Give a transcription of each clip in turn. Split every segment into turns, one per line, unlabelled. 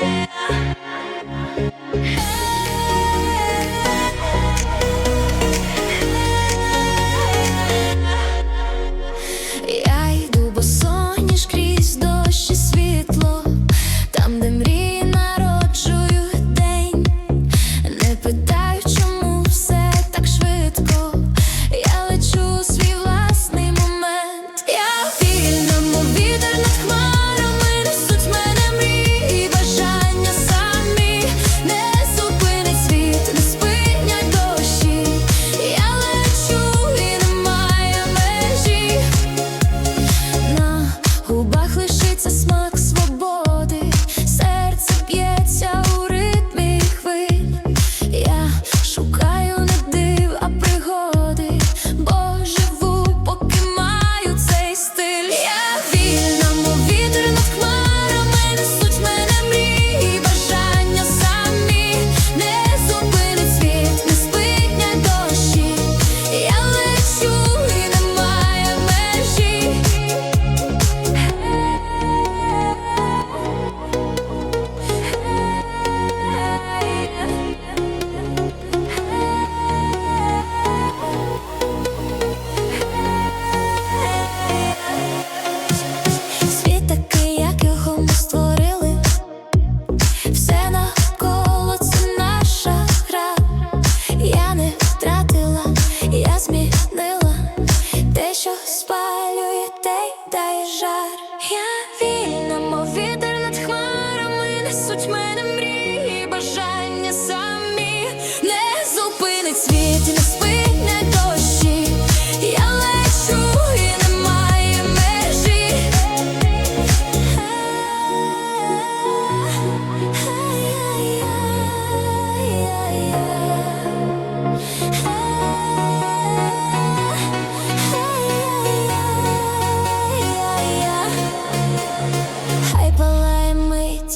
yeah.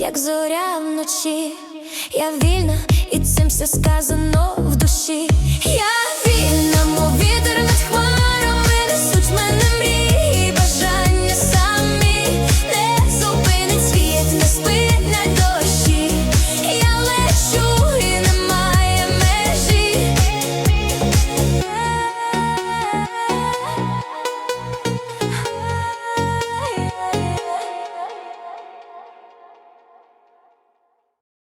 Як зоря вночі. Я вільна, і цим все сказано.